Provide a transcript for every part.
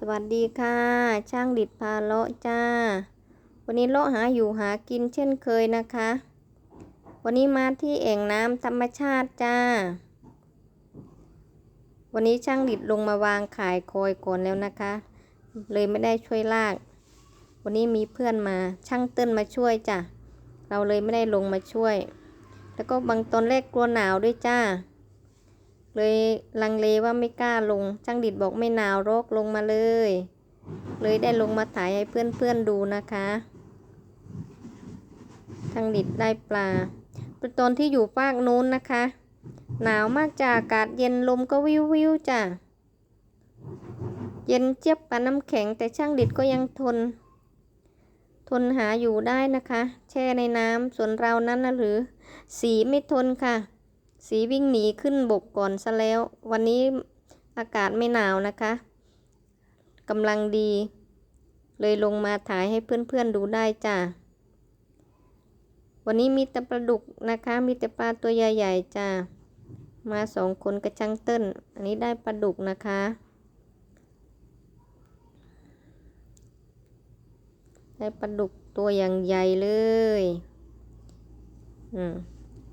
สวัสดีค่ะ ช่างดิดพาเลาะจ้า วันนี้เลาะหาอยู่หากินเช่นเคยนะคะ วันนี้มาที่แอ่งน้ำธรรมชาติจ้า วันนี้ช่างดิดลงมาวางขายคอยก่อนแล้วนะคะ เลยไม่ได้ช่วยลาก วันนี้มีเพื่อนมาช่างเต้นมาช่วยจ้ะเราเลยไม่ได้ลงมาช่วย แล้วก็บางตอนแรกกลัวหนาวด้วยจ้า เลยลังเลว่าไม่กล้าลง ช่างดิดบอกไม่หนาวรกลงมาเลย เลยได้ลงมาถ่ายให้เพื่อนๆดูนะคะ ช่างดิดได้ปลาตอนที่อยู่ภาคนู้นนะคะ หนาวมากจ้าอากาศเย็นลมก็วิววิวๆจ้าเย็นเจี๊ยบกับน้ำแข็งแต่ช่างดิดก็ยังทน ทนหาอยู่ได้นะคะ แช่ในน้ำส่วนเรานั้นนะหรือ สีไม่ทนค่ะ สีวิ่งหนีขึ้นบกก่อนซะแล้ว วันนี้อากาศไม่หนาวนะคะกำลังดี เลยลงมาถ่ายให้เพื่อนๆดูได้จ้ะ วันนี้มีแต่ปลาดุกนะคะ มีแต่ปลาตัวใหญ่ๆจ้ะ มาสองคนกระชังเต้น อันนี้ได้ปลาดุกนะคะ ได้ปลาดุกตัวอย่างใหญ่เลย อืม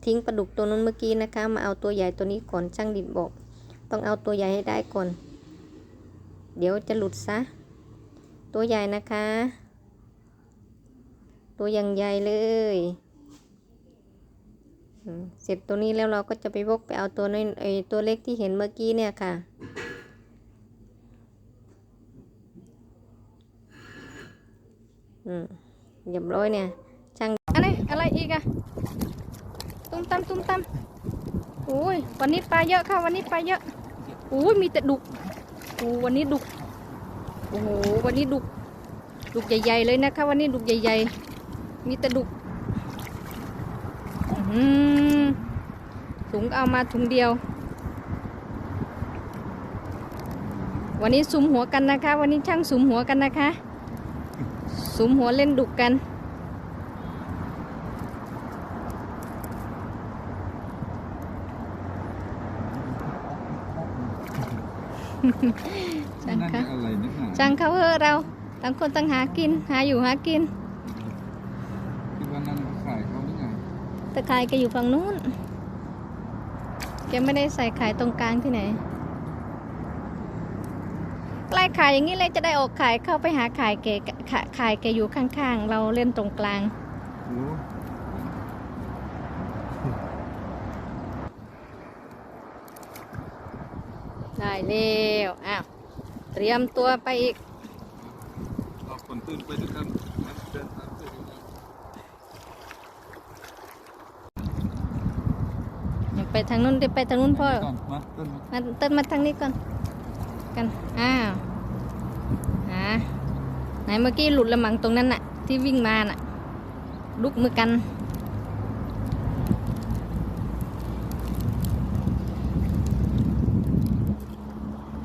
ทิ้งปลาดุกตัวนั้นเมื่อกี้นะคะ มาเอาตัวใหญ่ตัวนี้ก่อนช่างดิดบอก ต้องเอาตัวใหญ่ให้ได้ก่อน เดี๋ยวจะหลุดซะ ตัวใหญ่นะคะ ตัวอย่างใหญ่เลยเสร็จตัวนี้แล้วเราก็จะไปวกไปเอาตัวน้อยไอตัวเล็กที่เห็นเมื่อกี้เนี่ยค่ะ อืมเรียบร้อยเนี่ยช่างอะไรอะไรอีกอะ ตุ้มตั้มตุ้มตั้มโอ้ยวันนี้ปลาเยอะค่ะ วันนี้ปลาเยอะโอ้ยมีแต่ดุกโอ้วันนี้ดุกโอ้โหวันนี้ดุกดุกใหญ่ๆเลยนะคะ วันนี้ดุกใหญ่ ๆ มีแต่ดุกอื้อหือถุงเอามาถุงเดียว วันนี้สุมหัวกันนะคะ วันนี้ช่างสุมหัวกันนะคะ สุมหัวเล่นดุกกัน ช่างนั่นค่ะอะไรนักหนาช่างเขาเถอะเราต่างคนต่างหากิน หาอยู่หากินคิดว่านั่นเขาขายเขาหรือไงตะไคร้แกอยู่ฝั่งนู้นแกไม่ได้ใส่ขายตรงกลางที่ไหนใกล้ขายอย่างนี้เลยจะได้ออกขายเข้าไปหาขายแกขายขายแกอยู่ข้างๆ เราเล่นตรงกลางรู้ได้แล้ว อ้าวเตรียมตัวไปอีกเอาคนตื่นไปด้วยกันนะเดินตามไปด้วยกันอย่าไปทางนู้นเดี๋ยวไปทางนู้นพ่อก่อนมาต้นมามาเต้นมาทางนี้ก่อน กัน อ้าวอ่าไหนเมื่อกี้หลุดละมังตรงนั้นน่ะ ที่วิ่งมาน่ะ ลุกมือกัน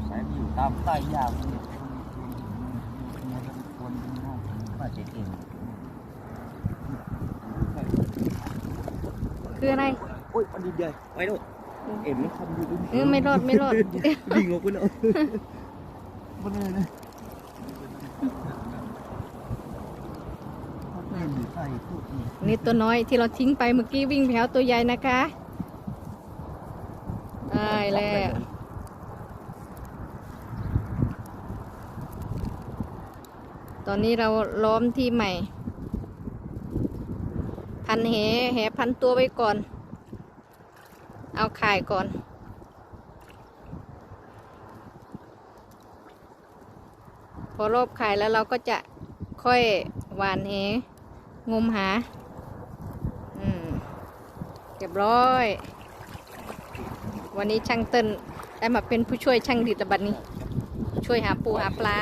สายอยู่ตามใต้ยาวเนี่ยคนมาเจ๊เอง คืออะไรโอ้ยมันดีใหญ่ไปโน่เอ็มมันทำอยู่ดูเออไม่รอดไม่รอดดิ่งออกไปเนาะมันเลยนะไม่มีใครพูดอีกนี่ตัวน้อยที่เราทิ้งไปเมื่อกี้วิ่งแถวตัวใหญ่นะคะได้แล้วตอนนี้เราล้อมที่ใหม่ พันแหแหพันตัวไว้ก่อน เอาข่ายก่อน พอรอบข่ายแล้วเราก็จะค่อยหวานแหงมหา อืมเรียบร้อย วันนี้ช่างเต้นได้มาเป็นผู้ช่วยช่างดิดระบัดนี้ ช่วยหาปูหาปลา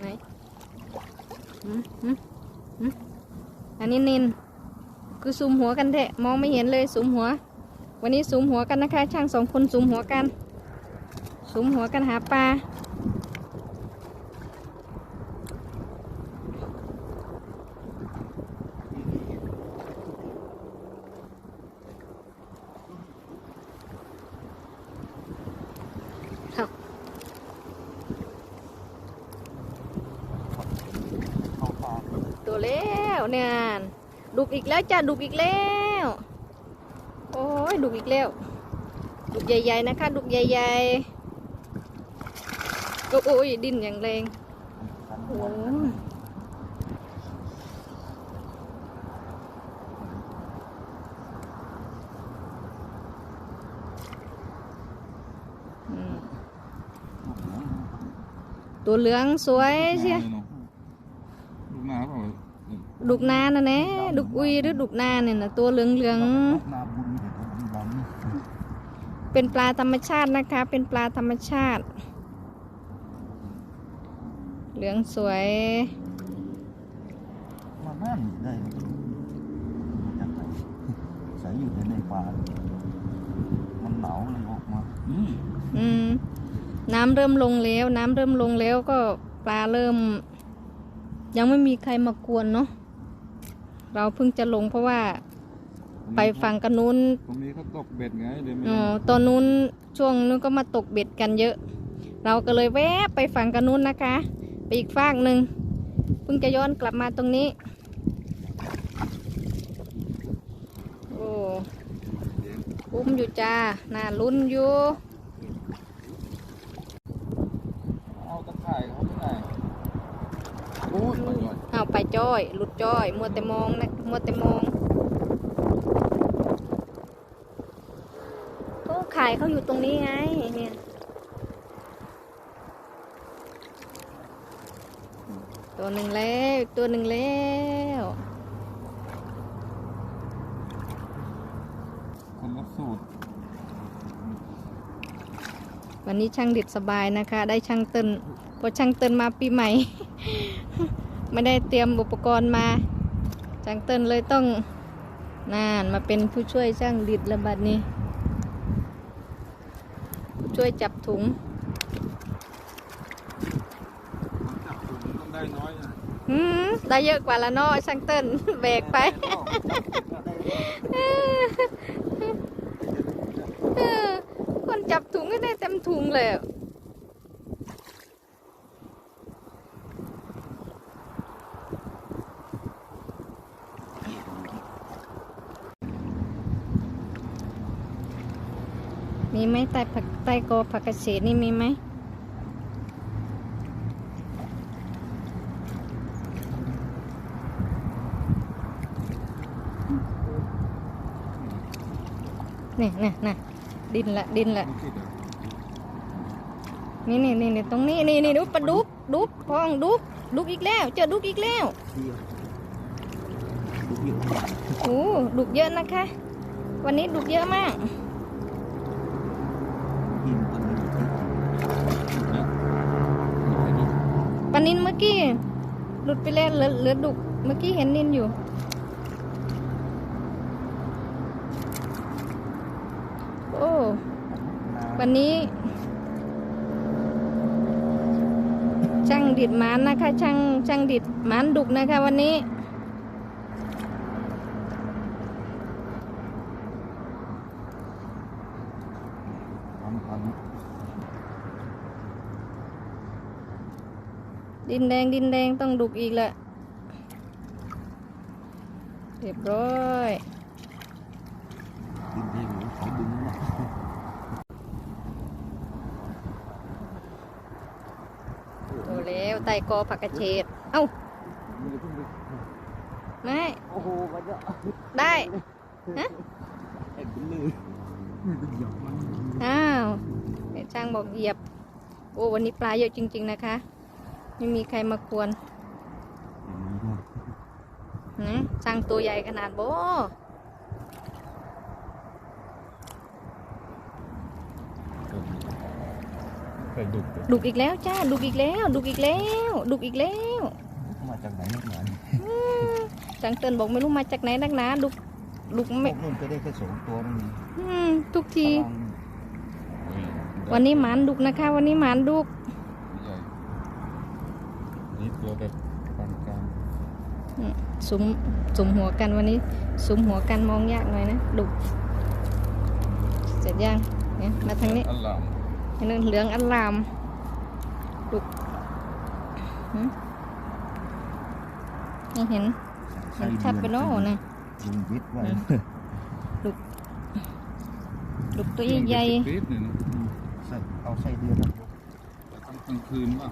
ไหนหืมหืมหืมอั นินินคือซูมหัวกันแทะมองไม่เห็นเลยซูมหัว วันนี้ซูมหัวกันนะคะ ช่างสองคนซูมหัวกันซูมหัวกันหาปลา เนี่ย ดุกอีกแล้วจ้าดุกอีกแล้ว โอ้ยดุกอีกแล้ว ดุกใหญ่ๆนะคะ ดุกใหญ่ๆโอ้ยดิ้นอย่างแรงโอ้ตัวเหลืองสวยเชีย ลูกหน้าเปล่า ดุกนาน่ะแน่ดุกอุยหรือดุกนาเนี่ยนะตัวเหลืองเหลืองนาบุญเห็นของบอมนี่ๆเป็นปลาธรรมชาตินะคะ เป็นปลาธรรมชาติ เหลืองสวยมาบ้านได้มาจากไหนใส่อยู่ในป่ามันหนาวเลยออกมาอืมอืมน้ำเริ่มลงแล้ว น้ำเริ่มลงแล้วก็ปลาเริ่ม ยังไม่มีใครมากวนเนาะ เราเพิ่งจะลงเพราะว่าไปฝั่งกันนู้นตรงนี้เขาตกเบ็ดไงเดี๋ยวไม่อ๋อตอนนู้นช่วงนู้นก็มาตกเบ็ดกันเยอะ เราก็เลยแวะไปฝั่งกันนู้นนะคะ ไปอีกฝากหนึ่งเพิ่งจะย้อนกลับมาตรงนี้ โอ้อุ้มอยู่จ้าน่าลุ้นอยู่ เอาตะข่ายเขาไม่ได้ โอ้ยมันย่อยเอาไปจ้อยหลุดจ้อยมัวแต่มองนะมัวแต่มองก็ขายเขาอยู่ตรงนี้ไงเนี่ยตัวหนึ่งแล้วอีกตัวหนึ่งแล้วคนละสูตรวันนี้ช่างเด็ดสบายนะคะ ได้ช่างเตินเพราะช่างเตินมาปีใหม่ ไม่ได้เตรียมอุปกรณ์มาช่างเตินเลยต้องนานมาเป็นผู้ช่วยช่างดิดระบัดนี้ ช่วยจับถุงจับถุงต้องได้น้อยนะหืมได้เยอะกว่าละเนาะช่างเติ้นแบกไปเออคนจับถุงก็ได้เต็มถุงเลย มีไหมใต้ผักใต้กผักกระเฉดนี่มีไหมนี่นี่นี่ดินละดินละนี่นี่นี่ตรงนี้นี่นี่ดูปลาดุกดุกพองดุกดุกอีกแล้ว เจอดุกอีกแล้วเที่ยวดูอยู่โอ้ดุกเยอะนะคะ วันนี้ดุกเยอะมาก นินเมื่อกี้หลุดไปแล้วเหลือเหลือดุกเมื่อกี้เห็นนินอยู่ โอ้วันนี้ ช่างดิดมันนะคะ ช่างช่างดิดมันดุกนะคะ วันนี้ ทำทัน ดินแดงดินแดงต้องดุกอีกแหละเรียบร้อยดินเทหรือเขาดึงนะโตแล้วไตกอผักกระเฉดเอ้าไม่โอ้โหมันจะได้ฮะเอ็ดเลยอ้าวช่างบอกเหยียบ โอ้วันนี้ปลาเยอะจริง ๆ นะคะ ไม่มีใครมาควรนะช่างตัวใหญ่ขนาดโบไปดุกดุกอีกแล้วจ้าดุกอีกแล้ว ดุกอีกแล้วดุกอีกแล้วมาจากไหนนักหนาอืมช่างเตือนบอกไม่รู้มาจากไหนนักหนาดุกดุกพไม่วกนู้นจะได้แค่สองตัวไม่มีอืมทุกทีตารางวันนี้หมานดุกนะคะ วันนี้หมานดุกใหญ่ เวอะแบบกันกันสุมสุมหัวกันวันนี้สุมหัวกันมองยากหน่อยนะดุเสร็จยังเนี่ยมาทางนี้อันนั้นเหลืองอัลลามดุยังเห็นเห็นชัดไปโน่นะดุดุตัวใหญ่เอาใส่เดือนกลางคืนว่ะ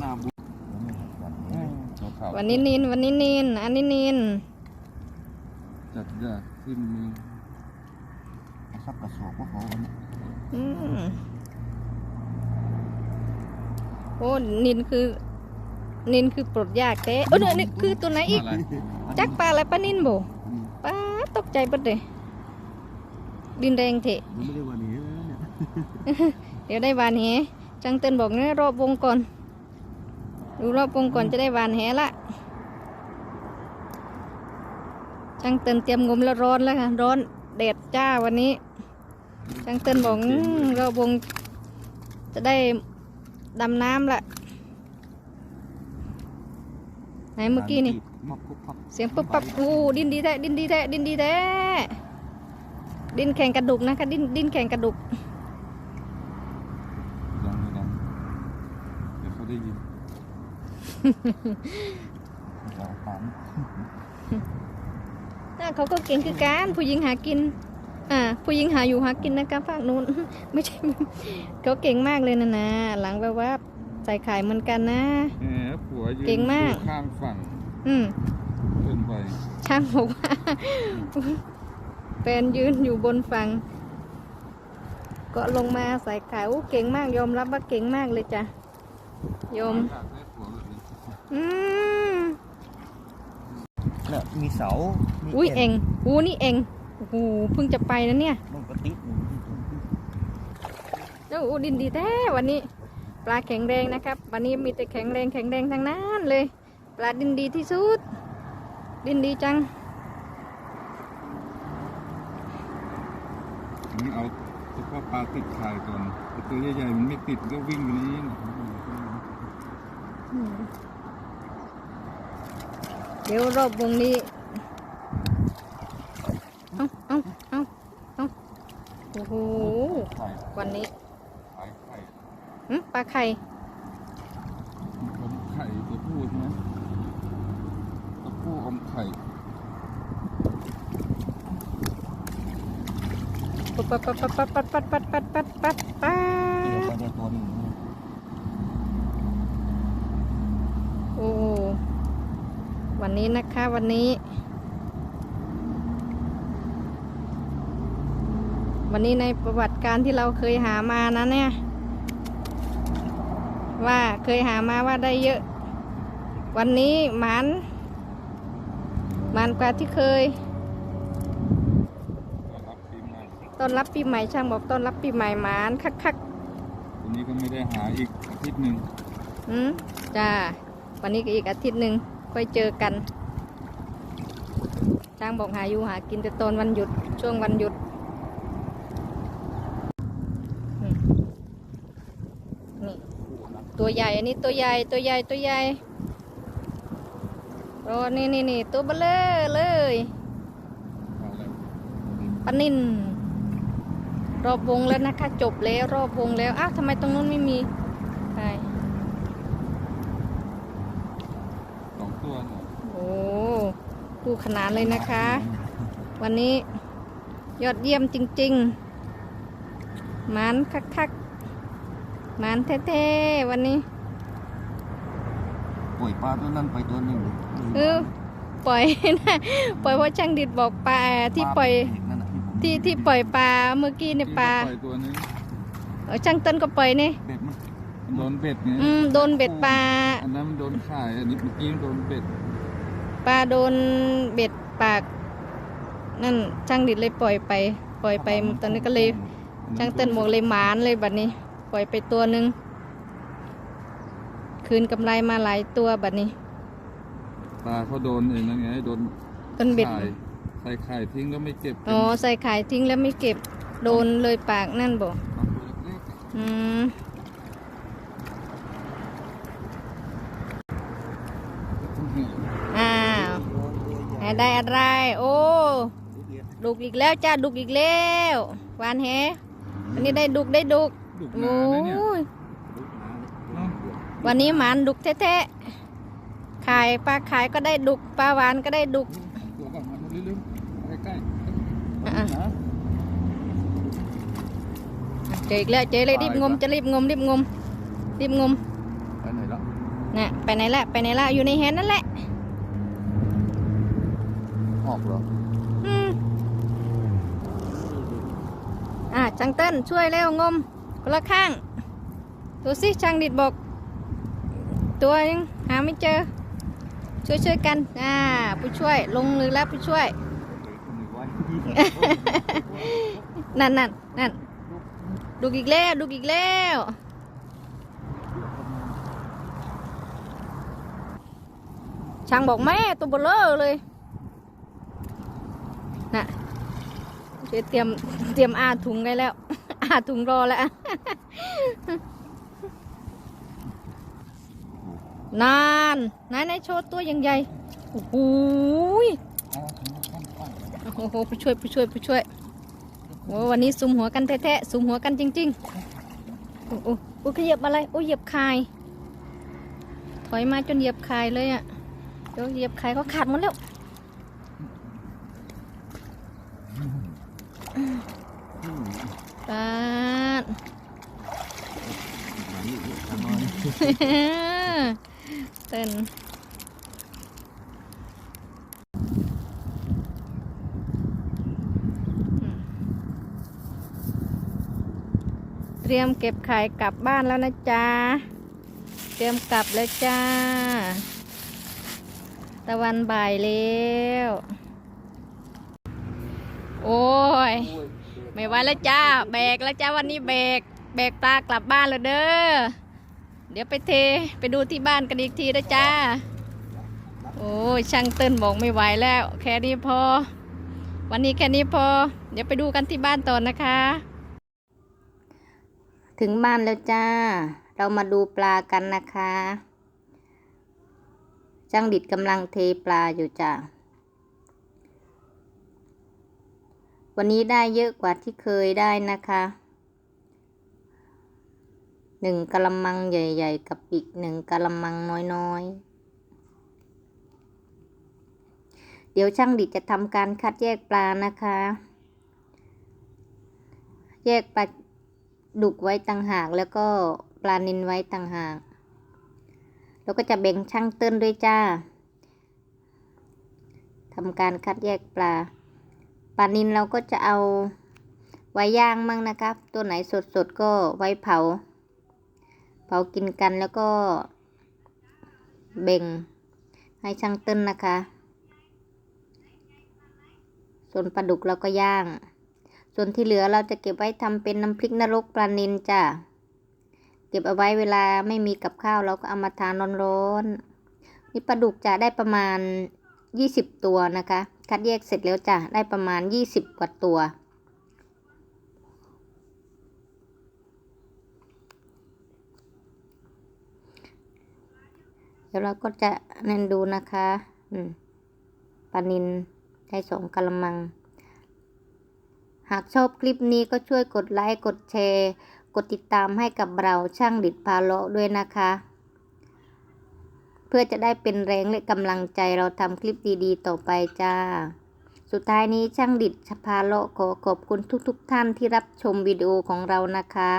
หน้าบุ เราข่าวๆวันนี้นิน วันนี้นิน อันนี้นิน จัดยากขึ้นมือเอาซักกระสอบก็พอวันนี้อืมโอ้นินคือ นินคือปลดยากแต่เออเนี่ยนี่คือตัวไหนอีกอะไรจักปลาอะไรปลานินบ่ป้าตกใจเบิดเลยดินแดงเถะยังไม่ได้วันนี้นะเนี่ยเดี๋ยวได้วานแหจังเติ้นบอกเนี่ยรอบวงก่อน ดูรอบวงก่อนจะได้วานแหละจังเติ้นเตรียมงมแล้วร้อนแล้วค่ะ ร้อนแดดจ้าวันนี้จังเติ้นบอกอืมรอบวงจะได้ดำน้ำละไหนเมื่อกี้นี่พับพับพับเสียงปุ๊บปั๊บโอ้ดินดีแท้ดินดีแท้ดินดีแท้ดินแข่งกระดูกนะคะดินดินแข่งกระดูกดังไม่ดังเดี๋ยวเขาได้ยิน จะเอาปั๊มน่าเขาก็เก่งคือการผู้หญิงหากิน อ่า ผู้หญิงหาอยู่หากินนะคะภาคนู้น ไม่ใช่ เขาเก่งมากเลยนะนะ หลังแบบว่าใส่ขายเหมือนกันนะแหมผัวยืนเก่งมากอยู่ข้างฝั่ง อืมขึ้นไปช่างบอกว่าแฟนยืนอยู่บนฝั่งก็ลงมาใส่ขายโอ้เก่งมากยอมรับว่าเก่งมากเลยจ้ะโยมอย อืมเนี่ยมีเสามีอุ้ยแก่เองอู้นี่เองโอ้โหเพิ่งจะไปนะเนี่ยมันก็ติดอยู่ที่ตรงที่แล้วอู้ดินดีแท้วันนี้ ปลาแข็งแรงนะครับ วันนี้มีแต่แข็งแรงแข็งแรงทั้งนั้นเลย ปลาดินดีที่สุด ดินดีจังนี่เอาเฉพาะปลาติดข่ายก่อนแต่ตัวใหญ่ๆมันไม่ติดก็วิ่งไปนี้ เดี๋ยวรอบวงนี้ เอาเอาเอาเอาโอ้โหไข่วันนี้ไข่ไข่หึปลาไข่ อมไข่ตัวผู้ใช่ไหมตัวผู้อมไข่ปัดปัดปัดปัดปัดปัดปัดปัดปัดปัดปัด เกี่ยวไปในตัวนี้เนี่ย โอ้ วันนี้นะคะวันนี้ วันนี้ในประวัติการที่เราเคยหามานะเนี่ย ว่าเคยหามาว่าได้เยอะ วันนี้หมันหมันกว่าที่เคยรับปีใหม่ต้อนรับปีใหม่ช่างบอกต้อนรับปีใหม่หมานคักคักวันนี้ก็ไม่ได้หาอีกอาทิตย์หนึ่งๆอืมจ้า วันนี้ก็อีกอาทิตย์หนึ่ง ค่อยเจอกันช่างบอกหาอยู่หากินแต่ตอนวันหยุดช่วงวันหยุดนี่ตัวใหญ่อันนี้ตัวใหญ่ตัวใหญ่ตัวใหญ่โอ้นี่นี่นี่ตัวเบลอเลยปนินรอบวงแล้วนะคะ จบแล้วรอบวงแล้วอ้าวทำไมตรงนู้นไม่มีใช่ สองตัวเนี่ย โอ้ คู่ขนานเลยนะคะ วันนี้ยอดเยี่ยมจริงๆหมันคักๆหมันแท้ๆวันนี้ปล่อยปลาตัวนั้นไปตัวหนึ่งเออปล่อยนะปล่อยเพราะช่างดิดบอกปลาที่ปล่อยนั่นน่ะที่ผมที่ที่ปล่อยปลาเมื่อกี้เนี่ยปลาปล่อยตัวนึงเออช่างต้นก็ปล่อยนี่เบ็ดมันมันโดนเบ็ดไงอืมโดนเบ็ดปลาอันนั้นมันโดนข่ายอันนี้เมื่อกี้มันโดนเบ็ด ปลาโดนเบ็ดปาก นั่นช่างดิดเลยปล่อยไป ปล่อยไปตอนนี้ก็เลยช่างเต้นหมวกเลยหมานเลยบัดนี้ ปล่อยไปตัวหนึ่งคืนกำไรมาหลายตัวบัดนี้ ปลาเขาโดนเองนั่นไงโดนต้นเบ็ด ข่ายใส่ไข่ทิ้งแล้วไม่เก็บอ๋อ ใส่ขายทิ้งแล้วไม่เก็บ โดนเลยปากนั่นบอกเอาตัวเล็กอืม ๆ อ้าวหา ได้อะไร โอ้ดุกอีกแล้วจ้าดุกอีกแล้วหวานแฮวันนี้ได้ดุกได้ดุกดุกโอ้นานะเนี่ยยเนาะวันนี้หมานดุกแท้ขายปลาขายก็ได้ดุกปลาหวานก็ได้ดุกตัวก่อนมาเรื่อยๆใกล้อะๆนะเจออีกแล้วเจอเลยรีบงมจะรีบงมรีบงมรีบงมไปไหนละน่ะไปไหนละไปไหนละอยู่ในแฮนนั่นแหละ ออกเหรออืมอะช่างเต้นช่วยเร็วงมคนละข้าง ดูสิช่างดิดบอก ตัวยังหาไม่เจอ ช่วยช่วยกัน อ่า ผู้ช่วย ลงมือแล้วผู้ช่วย นั่นนั่นนั่นดูอีกแล้วดูอีกแล้วช่างบอกแม่ตัวเบลอเลยน่ะ เดี๋ยวเตรียมเตรียมอาถุงไว้แล้ว อาถุงรอแล้วนานนายนายโชว์ตัวยังใหญ่โอ้โหโอ้โหผู้ช่วยผู้ช่วยผู้ช่วยโอ้วันนี้ซุมหัวกันแท้ๆซุมหัวกันจริงๆโอ้โหโอ้ขยับอะไรโอ้เหยียบคาย ถอยมาจนเหยียบคายเลยอะเดี๋ยวเหยียบคายเขาขาดหมดแล้ว อืม ปาด เต้นเตรียมเก็บไข่กลับบ้านแล้วนะจ๊ะ เตรียมกลับแล้วจ้า ตะวันบ่ายแล้วโอ้ย ไม่ไหวแล้วจ้า แบกแล้วจ้าวันนี้แบก แบกปลากลับบ้านแล้วเด้อ เดี๋ยวไปเทไปดูที่บ้านกันอีกทีนะจ้า โอ้ยช่างเติ้นบอกไม่ไหวแล้ว แค่นี้พอ วันนี้แค่นี้พอ เดี๋ยวไปดูกันที่บ้านต่อนะคะ ถึงบ้านแล้วจ้า เรามาดูปลากันนะคะช่างดิดกำลังเทปลาอยู่จ้าวันนี้ได้เยอะกว่าที่เคยได้นะคะ หนึ่งกะละมังใหญ่ ๆ กับอีกหนึ่งกะละมังน้อยๆ เดี๋ยวช่างดิจะทำการคัดแยกปลานะคะ แยกปลาดุกไว้ต่างหากแล้วก็ปลานินไว้ต่างหาก แล้วก็จะแบ่งช่างเติ้นด้วยจ้าทำการคัดแยกปลา ปลานินเราก็จะเอาไว้ย่างมั่งนะครับ ตัวไหนสดๆก็ไว้เผา เผากินกันแล้วก็เบ่งให้ช่างเต้นนะคะ ส่วนปลาดุกเราก็ย่าง ส่วนที่เหลือเราจะเก็บไว้ทำเป็นน้ำพริกนรกปลานินจ้ะ เก็บเอาไว้เวลาไม่มีกับข้าวเราก็เอามาทานร้อนๆนี่ปลาดุกจะได้ประมาณ 20 ตัวนะคะ คัดแยกเสร็จแล้วจ้ะ ได้ประมาณ 20 กว่าตัว เดี๋ยวเราก็จะนั่นดูนะคะ อืมปลานินได้สองกะละมัง หากชอบคลิปนี้ก็ช่วยกดไลค์ กดแชร์ กดติดตามให้กับเราช่างดิดพาเลาะด้วยนะคะ เพื่อจะได้เป็นแรงและกำลังใจเราทำคลิปดีๆ ต่อไปจ้า สุดท้ายนี้ช่างดิดพาเลาะขอขอบคุณทุกๆทท่านที่รับชมวิดีโอของเรานะคะ